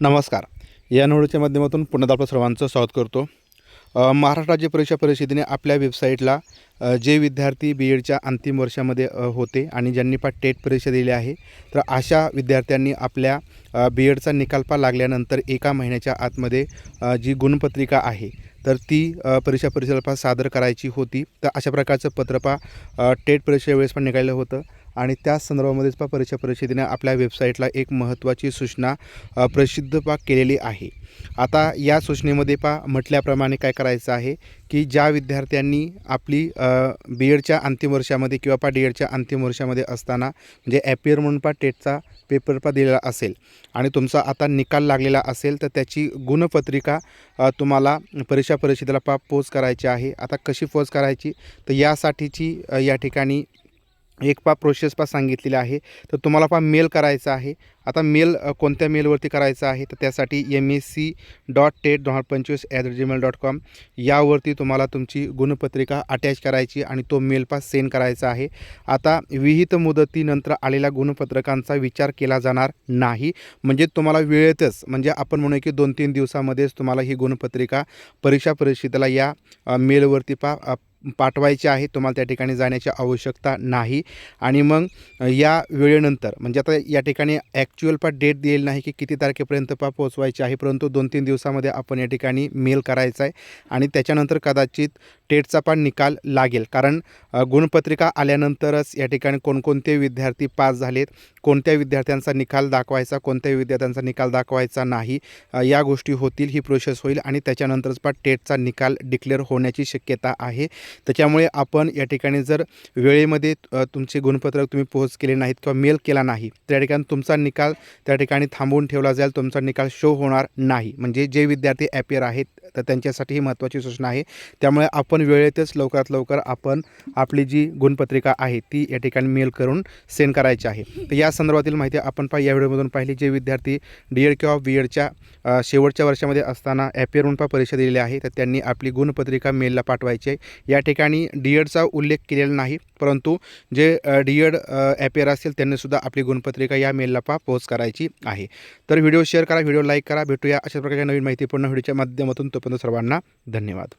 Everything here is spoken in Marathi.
नमस्कार. या निवडीच्या माध्यमातून पुन्हा आपलं सर्वांचं स्वागत करतो. महाराष्ट्र राज्य परीक्षा परिषदेने आपल्या वेबसाईटला जे विद्यार्थी बी एडच्या अंतिम वर्षामध्ये होते आणि ज्यांनी पा टेट परीक्षा दिली आहे तर अशा विद्यार्थ्यांनी आपल्या बी एडचा निकालपा लागल्यानंतर एका महिन्याच्या आतमध्ये जी गुणपत्रिका आहे तर ती परीक्षा परिषदेला सादर करायची होती. तर अशा प्रकारचं पत्रपा टेट परीक्षेवेळेस पण निघालं होतं. आणि त्याच संदर्भामध्येच पा परीक्षा परिषदेने आपल्या वेबसाईटला एक महत्त्वाची सूचना प्रसिद्ध पा केलेली आहे. आता या सूचनेमध्ये पा म्हटल्याप्रमाणे काय करायचं आहे की ज्या विद्यार्थ्यांनी आपली बी एडच्या अंतिम वर्षामध्ये किंवा पा डी एडच्या अंतिम वर्षामध्ये असताना म्हणजे ॲपियर म्हणून पा टेटचा पेपर पा दिलेला असेल आणि तुमचा आता निकाल लागलेला असेल तर त्याची गुणपत्रिका तुम्हाला परीक्षा परिषदेला पा पोच करायची आहे. आता कशी पोच करायची? तर यासाठीची या ठिकाणी एक पा प्रोसेस पा सांगितलेली आहे. तर तुम्हाला पा मेल करायचा आहे. आता मेल कोणत्या मेलवरती करायचा आहे? तर त्यासाठी M S C dot tet dot पंचवीस ॲट जीमेल डॉट कॉम यावरती तुम्हाला तुमची गुणपत्रिका अटॅच करायची आणि तो मेल पास सेंड करायचा आहे. आता विहित मुदतीनंतर आलेल्या गुणपत्रकांचा विचार केला जाणार नाही. म्हणजे तुम्हाला वेळेतच म्हणजे आपण म्हणू की दोन तीन दिवसामध्येच तुम्हाला ही गुणपत्रिका परीक्षा परिषदेला या मेलवरती पा पाठवायचे आहे तुम्हाला त्या ठिकाणी जाण्याची आवश्यकता नाही. आणि मग या वेळेनंतर म्हणजे आता या ठिकाणी ॲक्च्युअल पा डेट दिलेली नाही की किती तारखेपर्यंत पा पोचवायची आहे परंतु दोन तीन दिवसामध्ये आपण या ठिकाणी मेल करायचा आहे. आणि त्याच्यानंतर कदाचित टेटचा पण निकाल लागेल. कारण गुणपत्रिका आल्यानंतरच या ठिकाणी कोणकोणते विद्यार्थी पास झालेत कोणत्या विद्यार्थ्यांचा निकाल दाखवायचा कोणत्या विद्यार्थ्यांचा निकाल दाखवायचा नाही या गोष्टी होतील ही प्रोसेस होईल आणि त्याच्यानंतरच पण टेटचा निकाल डिक्लेअर होण्याची शक्यता आहे. त्याच्यामुळे आपण या ठिकाणी जर वेळेमध्ये तुमचे गुणपत्रक तुम्ही पोहोच केले नाहीत किंवा मेल केला नाही त्या ठिकाणी तुमचा निकाल त्या ठिकाणी थांबवून ठेवला जाईल तुमचा निकाल शो होणार नाही. म्हणजे जे विद्यार्थी ॲपियर आहेत तर त्यांच्यासाठी ही महत्त्वाची सूचना आहे. त्यामुळे आपण वेळेतच लवकरात लवकर आपण आपली जी गुणपत्रिका आहे ती या ठिकाणी मेल करून सेंड करायची आहे. तर या संदर्भातील माहिती आपण पा या व्हिडिओमधून पाहिली जे विद्यार्थी डी एड किंवा बी एडच्या शेवटच्या वर्षामध्ये असताना ॲपियर म्हणून पा परीक्षा दिलेली आहे तर त्यांनी आपली गुणपत्रिका मेलला पाठवायची आहे. या ठिकाणी डी एडचा उल्लेख केलेला नाही परंतु जे डी एड ॲपियर असतील त्यांनीसुद्धा आपली गुणपत्रिका या मेलला पा पोस्ट करायची आहे. तर व्हिडिओ शेअर करा व्हिडिओ लाईक करा भेटूया अशा प्रकारच्या नवीन माहितीपूर्ण व्हिडिओच्या माध्यमातून. तोपर्यंत सर्वांना धन्यवाद.